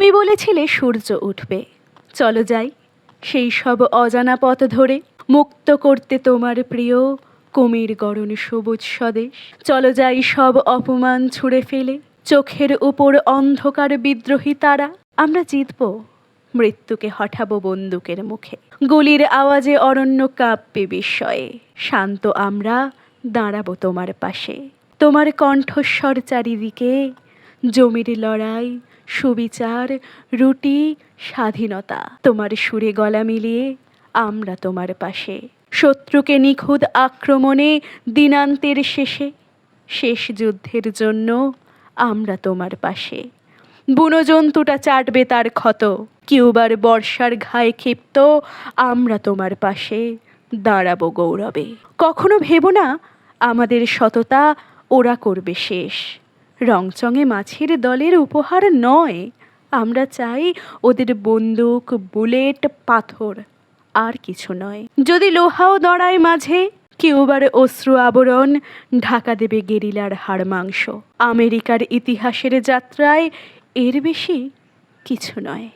তুমি বলেছিলে সূর্য উঠবে। চলো যাই, সেই সব অজানা পথ ধরে, মুক্ত করতে তোমার প্রিয় কুমির গরণ সবুজ স্বদেশ। চলো যাই সব অপমান ছুঁড়ে ফেলে, চোখের উপর অন্ধকার বিদ্রোহী তারা। আমরা জিতব, মৃত্যুকে হঠাবো বন্দুকের মুখে। গুলির আওয়াজে অরণ্য কাঁপবে বিস্ময়ে। শান্ত আমরা দাঁড়াবো তোমার পাশে। তোমার কণ্ঠস্বর চারিদিকে জমির লড়াই, সুবিচার, রুটি, স্বাধীনতা। তোমার সুরে গলা মিলিয়ে আমরা তোমার পাশে। শত্রুকে নিখুঁত আক্রমণে দিনান্তের শেষে, শেষ যুদ্ধের জন্য আমরা তোমার পাশে। বুনজন্তুটা চাটবে তার ক্ষত, কিউবার বর্ষার ঘায়ে ক্ষিপ্ত, আমরা তোমার পাশে দাঁড়াবো গৌরবে। কখনো ভেবো না, আমাদের সততা ওরা করবে শেষ। রংচঙে মাছের দলের উপহার নয়। আমরা চাই ওদের বন্দুক, বুলেট, পাথর, আর কিছু নয়। যদি লোহাও দড়ায় মাঝে, কিউবার অশ্রু আবরণ, ঢাকা দেবে গেরিলার হাড় মাংস। আমেরিকার ইতিহাসের যাত্রায় এর বেশি কিছু নয়।